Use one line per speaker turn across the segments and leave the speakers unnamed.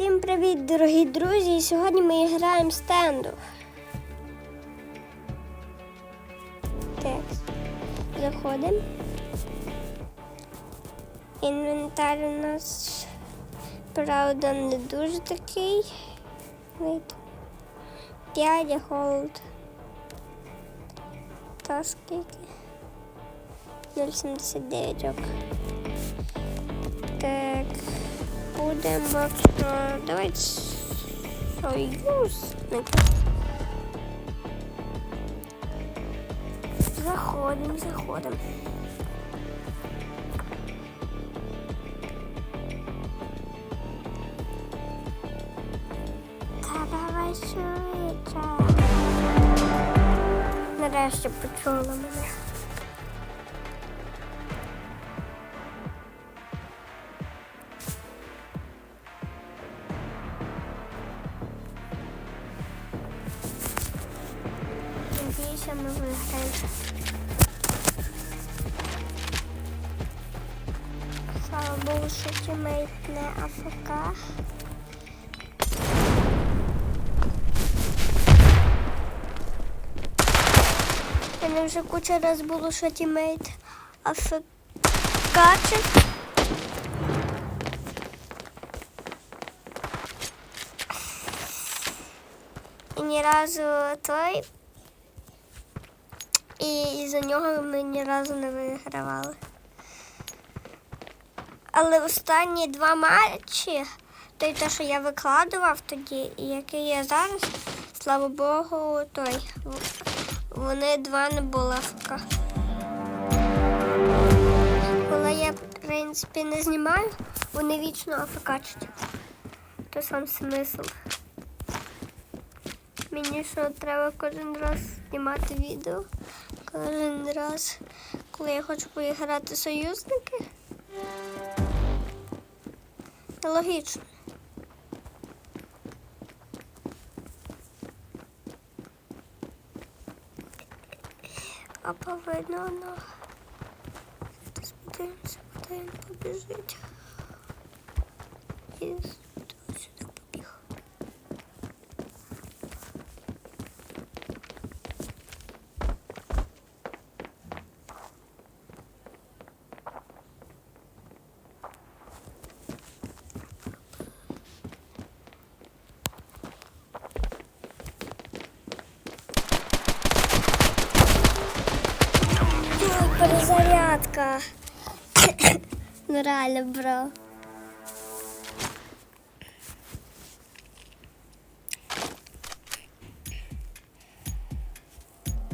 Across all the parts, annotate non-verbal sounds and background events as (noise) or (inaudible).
Всім привіт, дорогі друзі! Сьогодні ми граємо стенду. Так, заходимо. Інвентар у нас, правда, не дуже такий. Вид. 5 голд. Та скільки? 0,79 ок. Так. Будемо давайте союзники. Заходимо, заходимо. Та давай швидше. Нарешті почула мене. Надіюся, ми виграємо. Слава Богу, що тімейт не АФК. Мене вже куча раз було, що тімейт АФК. І ні разу той. І за нього ми ні разу не вигравали. Але останні два матчі, той те, що я викладував тоді, і який я зараз, слава Богу, той. Вони два не були АФК. Коли я, в принципі, не знімаю, вони вічно АФКачать. То сам смисл. Мені що треба кожен раз знімати відео. Кожен раз, коли я хочу поіграти союзники. Логічно. А повинно воно. Зараз подивимося, куди він побіжить. І перезарядка. (coughs) Ну реально, бро.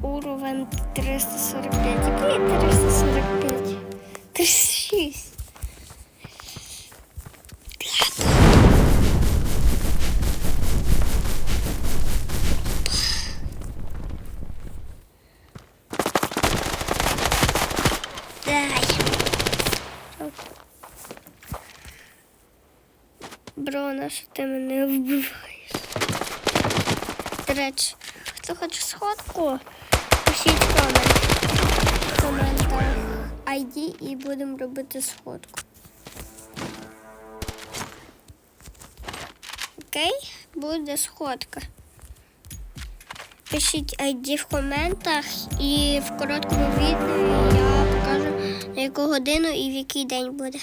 Уровень 345. Який 345? 36. Бро, що ти мене вбиваєш? До речі, хто хоче сходку, пишіть комент. В коментах ID і будемо робити сходку. Окей, буде сходка. Пишіть ID в коментах і в короткому відео я покажу на яку годину і в який день буде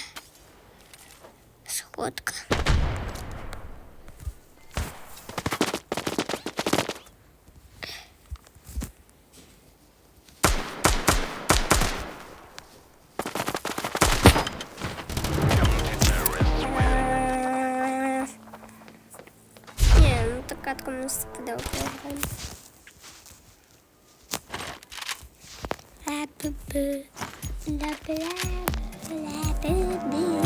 сходка. Програємо. Ла-бу-бу, ла-бу-ла-бу, ла-бу-бу.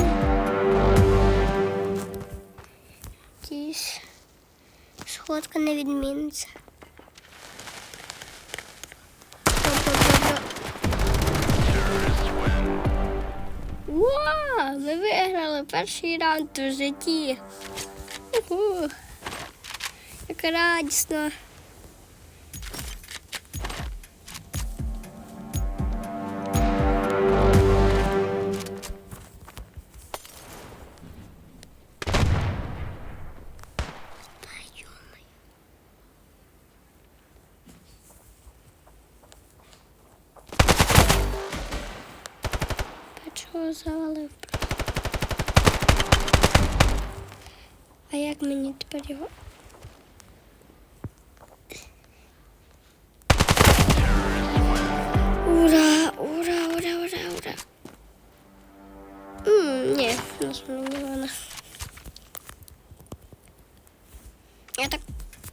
Надіюсь, сходка не відміниться. Ми виграли перший раунд у житті. Уху так радісно. завалив. А як мені тепер його?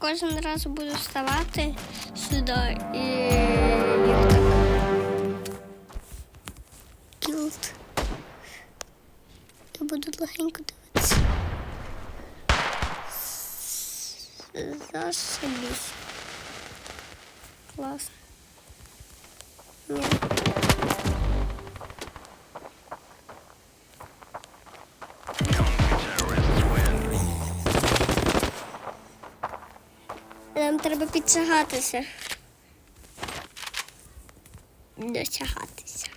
Кожен раз буду вставати сюди і. Кілт. Я буду легенько дивитися. Зашибісь. Класно. Ні. Нам треба підтягатися. Досягатися.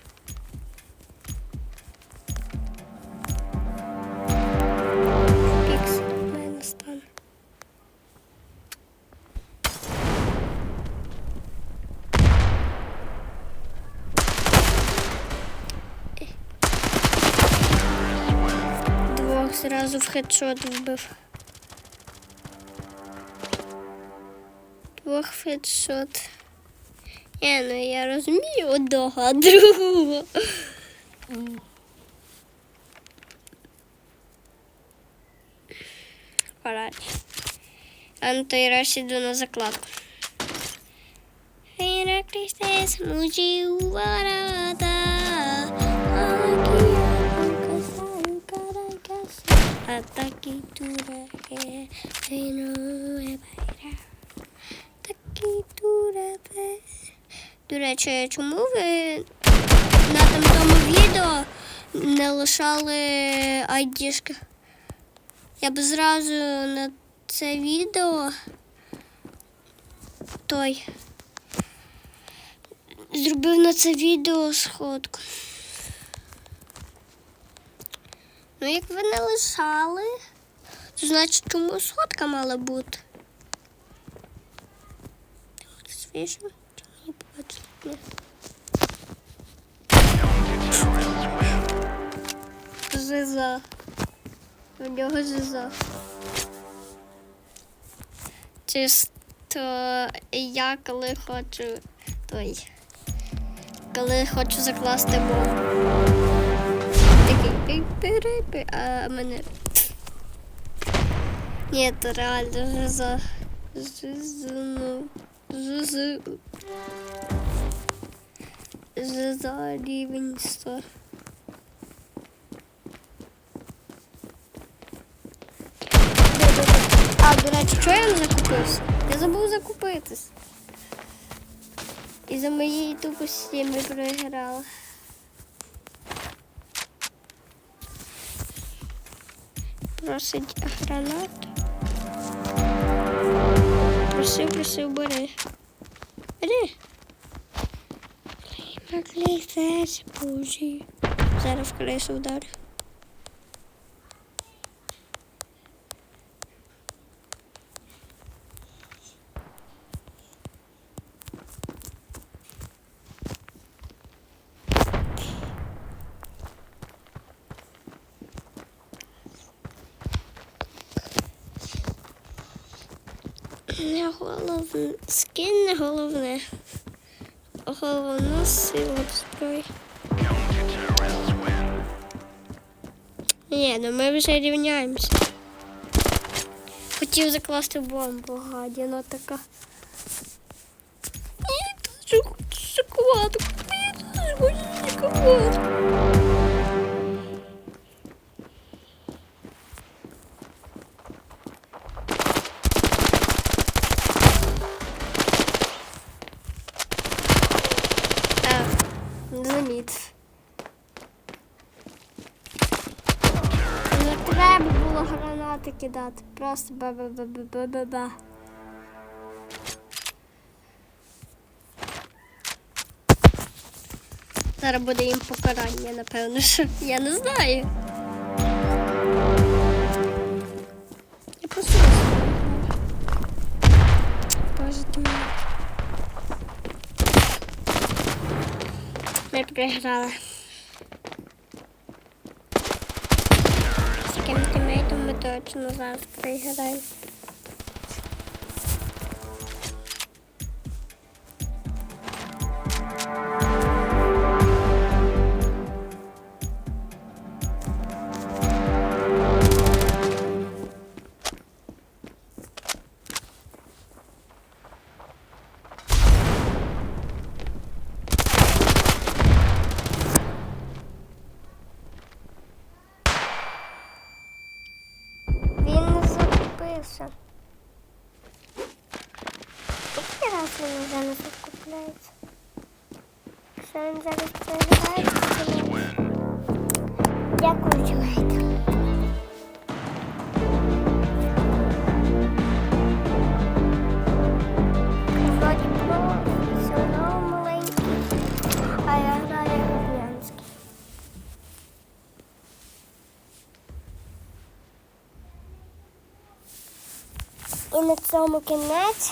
Стане. Двох зразу в хедшот вбив. Двох в хедшот. Е, ну я розумію одного, а другого. Пора. А ну то я раз іду на закладку. Херакрістес мучі варата. Атаки тураке, синове байра. Такі До речі, чому ви на тому відео не лишали айдішки? Я б зразу на це відео той зробив на це відео сходку. Ну, як ви не лишали, то значить чому сходка мала бути? Свіжо? Чи мені побачили? Ні. Жиза. У нього жиза. Чисто я коли хочу той. Коли хочу закласти бомбу. Такий пі-пі-пі, а мене. Ні, це реально жиза. Жиза, ну. Жиза. Жиза рівень 100. А, до речі, що я не закупився? Я забув закупитись. І за моєї тупості ми проіграли. Просить гранат. Просив, просив, бери. Бери. Наклей серце Божі. Зараз в крису вдарю. Не головне, скин не головне. Головна сила зброї. Ні, ну ми вже рівняємося. Хотів закласти бомбу, гадіна така. Ні, хочу шоколадку. Ні, хочу шоколадку. Заміт. Не треба було гранати кидати. Просто ба-ба-ба-ба-ба-ба. Зараз буде їм покарання, напевно, що я не знаю. Я просто. Боже ти мій. ми приграли. З яким тимейтом ми точно зараз приграємо. Закупився. Скільки раз він вже не закупляється? Якщо він зараз проіграє? то. Дякую, чоловік. Цьому кінець.